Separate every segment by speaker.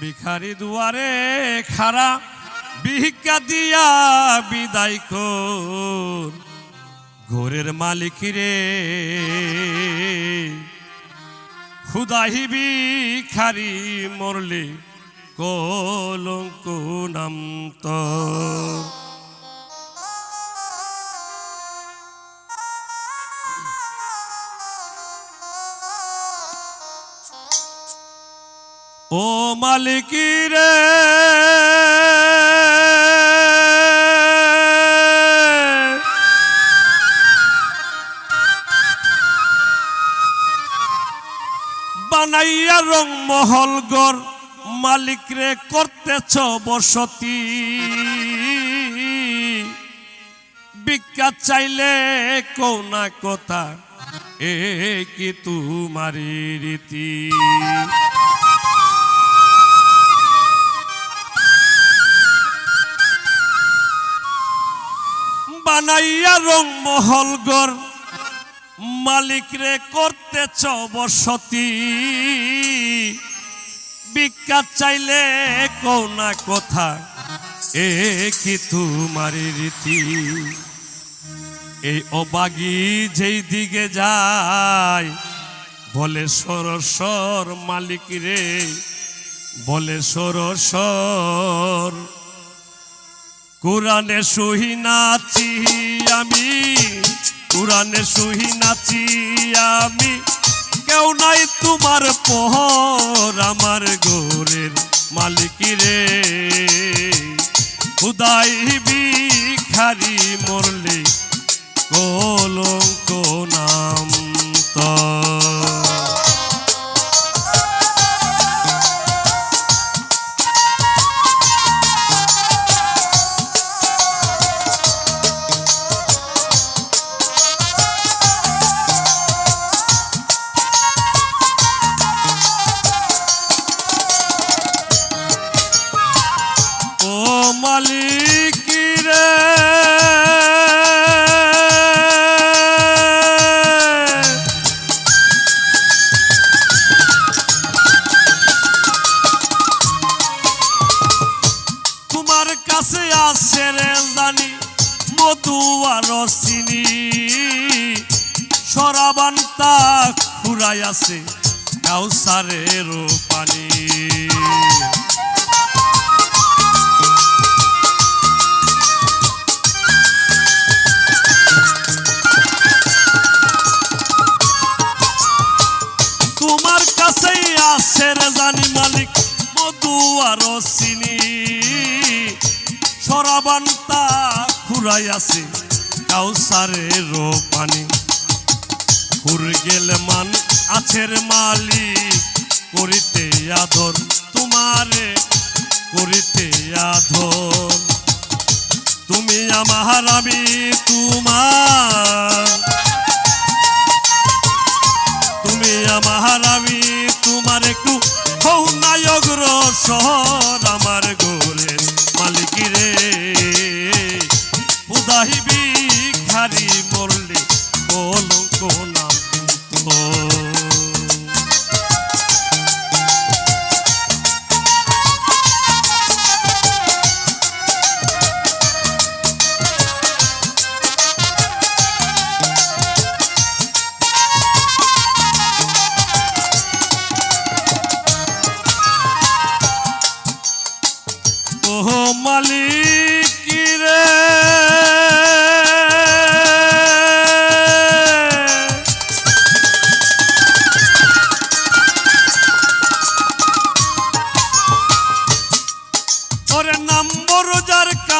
Speaker 1: ভিখারি দুয়ারে খারা, ভিক্ষা দিয়া বিদায় কর। ঘোরের মালিক রে খুদাহি ভিখারি মরলে কলঙ্ক নাম তোর ও মালিকি বানাইয়া রং মহল গর মালিক রে করতেছ বসতি। ভিক্ষা চাইলে কোনা কথা, এ কি তোমারি রীতি? বানাইয়া রং মহল গর মালিক রে করতেছ বসতি। ভিক্ষা চাইলে কোনা কথা, এ কি তোমারি রীতি? এই অবাগি যেই দিকে যায়, বলে সরসর মালিক রে, বলে সরসর কোরআনে সহি নাচি আমি, কোরআনে সহি নাচি আমি। কেউ নাই তোমার পহর আমার গোরের মালিক রে। উদাই ভিখারি মরলে মালিক রে তোমার কাছে আছে রে জানি মধু আর চিনি সরাবান্তা খুরাই আছে কাউসারেরও পানি। খুরাই আছে কাউসারের পানি। খুর গেল মান আছের মালিক, করিতে আদর তোমারে, করিতে আদর। তুমি আমার, আমি তোমার। তুমি আমার, আমি তোমার, একটু হৌ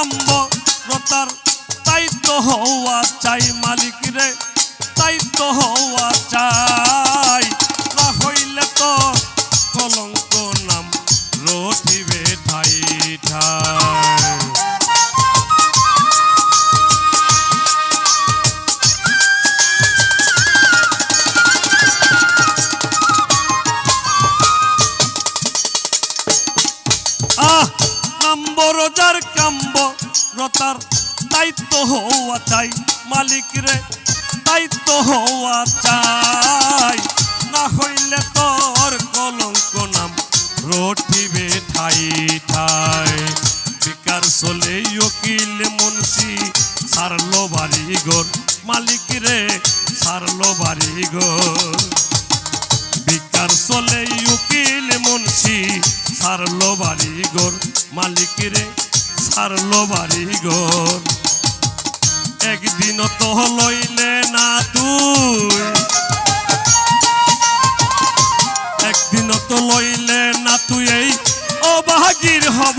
Speaker 1: যার কাম্ব রতার তাই তো হওয়া চাই মালিক রে তো হওয়া চাই। না হইলে তো কলঙ্ক নাম রটিবে ঠাই আহ নম্বর যার কাম্ব রতার দায়িত্ব হওয়া চাই। মালিক রে, দায়িত্ব হওয়া চাই। না হইলে তোর কলঙ্ক নাম রটিবে ঠাই ঠাই। বেকার চলে উকিল মুন্সি, সারলো বাড়ি গোর মালিক রে, সারলো বাড়ি গোর বিকার চলে উকিল মুন্সি, সারলো বাড়ি গোর মালিক রে সারলো বাড়ি ঘর একদিন তো লইলে না তুই। একদিন তো লইলে না তুই, এই অবাগির হব।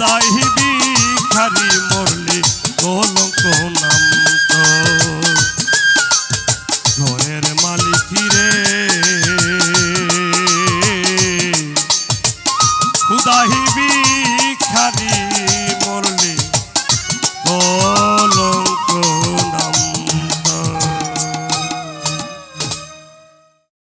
Speaker 1: দায় ভিখারি মরলে কলঙ্ক নাম তো ঘরের মালিক